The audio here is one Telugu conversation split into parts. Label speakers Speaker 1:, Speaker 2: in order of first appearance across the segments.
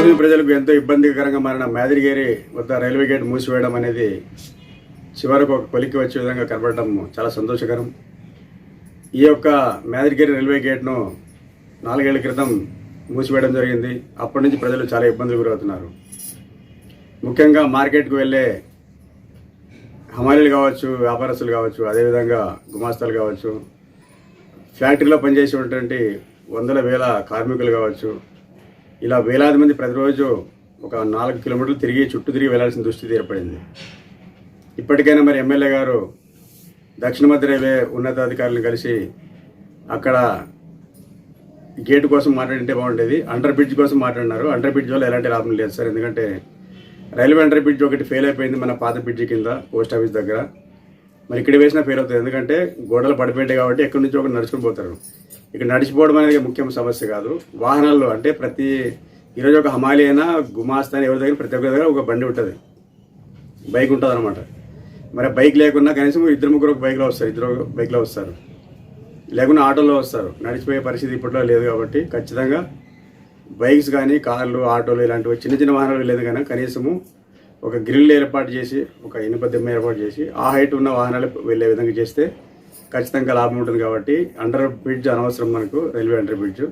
Speaker 1: ఆధునిక ప్రజలకు ఎంతో ఇబ్బందికరంగా మారిన మాదిరిగేరి వద్ద రైల్వే గేట్ మూసివేయడం అనేది చివరకు ఒక పలికి వచ్చే విధంగా కనబడటం చాలా సంతోషకరం. ఈ యొక్క మాదిరిగేరి రైల్వే గేట్ను నాలుగేళ్ళ క్రితం మూసివేయడం జరిగింది. అప్పటి నుంచి ప్రజలు చాలా ఇబ్బందులు గురవుతున్నారు. ముఖ్యంగా మార్కెట్కు వెళ్ళే హమాలీలు కావచ్చు వ్యాపారస్తులు కావచ్చు అదేవిధంగా గుమాస్తాలు కావచ్చు ఫ్యాక్టరీలో పనిచేసేటువంటి వందల వేల కార్మికులు కావచ్చు ఇలా వేలాది మంది ప్రతిరోజు ఒక నాలుగు కిలోమీటర్లు తిరిగి చుట్టూ తిరిగి వెళ్ళాల్సిన దుస్థితి ఏర్పడింది. ఇప్పటికైనా మరి ఎమ్మెల్యే గారు దక్షిణ మధ్య రైల్వే ఉన్నతాధికారులను కలిసి అక్కడ గేటు కోసం మాట్లాడింటే బాగుండేది. అండర్ బ్రిడ్జ్ కోసం మాట్లాడినారు. అండర్ బ్రిడ్జ్ వల్ల ఎలాంటి లాభం లేదు సార్. ఎందుకంటే రైల్వే అండర్ బ్రిడ్జ్ ఒకటి ఫెయిల్ అయిపోయింది మన పాత బ్రిడ్జ్ కింద పోస్ట్ ఆఫీస్ దగ్గర. మరి ఇక్కడ వేసినా ఫెయిల్ అవుతుంది. ఎందుకంటే గోడలు పడిపోయింటాయి కాబట్టి ఎక్కడి నుంచి ఒకటి నడుచుకుని పోతారు. ఇక నడిచిపోవడం అనేది ముఖ్యం సమస్య కాదు. వాహనాల్లో అంటే ప్రతి ఈరోజు ఒక హమాలి అయినా గుమాస్తా అయినా ఎవరి దగ్గర ప్రతి ఒక్కరి దగ్గర ఒక బండి ఉంటుంది. బైక్ ఉంటుంది అనమాట మరి బైక్ లేకున్నా కనీసం ఇద్దరు ముగ్గురు ఒక బైక్లో వస్తారు ఇద్దరు బైక్లో వస్తారు. లేకుండా ఆటోలో వస్తారు. నడిచిపోయే పరిస్థితి ఇప్పట్లో లేదు కాబట్టి ఖచ్చితంగా బైక్స్ కానీ కార్లు ఆటోలు ఇలాంటివి చిన్న చిన్న వాహనాలు లేదు కానీ కనీసము ఒక గ్రిల్ ఏర్పాటు చేసి ఒక ఇనుప దిమ్మ ఏర్పాటు చేసి ఆ హైట్ ఉన్న వాహనాలు వెళ్ళే విధంగా చేస్తే ఖచ్చితంగా లాభం ఉంటుంది కాబట్టి అండర్ బ్రిడ్జ్ అనవసరం మనకు రైల్వే అండర్ బ్రిడ్జ్.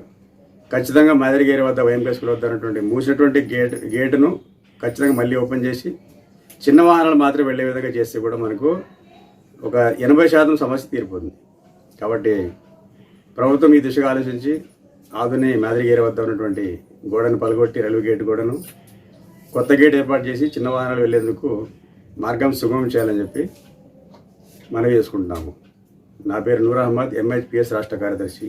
Speaker 1: ఖచ్చితంగా మాదిరిగేరి వద్ద వైఎంపీ వద్ద ఉన్నటువంటి మూసినటువంటి గేట్ గేటును ఖచ్చితంగా మళ్ళీ ఓపెన్ చేసి చిన్న వాహనాలు మాత్రం వెళ్ళే విధంగా చేస్తే కూడా మనకు ఒక ఎనభై శాతం సమస్య తీరిపోతుంది. కాబట్టి ప్రభుత్వం ఈ దిశగా ఆలోచించి ఆధుని మాదిరిగేరి వద్ద ఉన్నటువంటి గోడను పలగొట్టి రైల్వే గేట్ గోడను కొత్త గేట్ ఏర్పాటు చేసి చిన్న వాహనాలు వెళ్ళేందుకు మార్గం సుగమం చేయాలని చెప్పి మనవి చేసుకుంటున్నాము. నా పేరు నూర్ అహ్మద్ ఎంహెచ్పిఎస్ రాష్ట్ర కార్యదర్శి.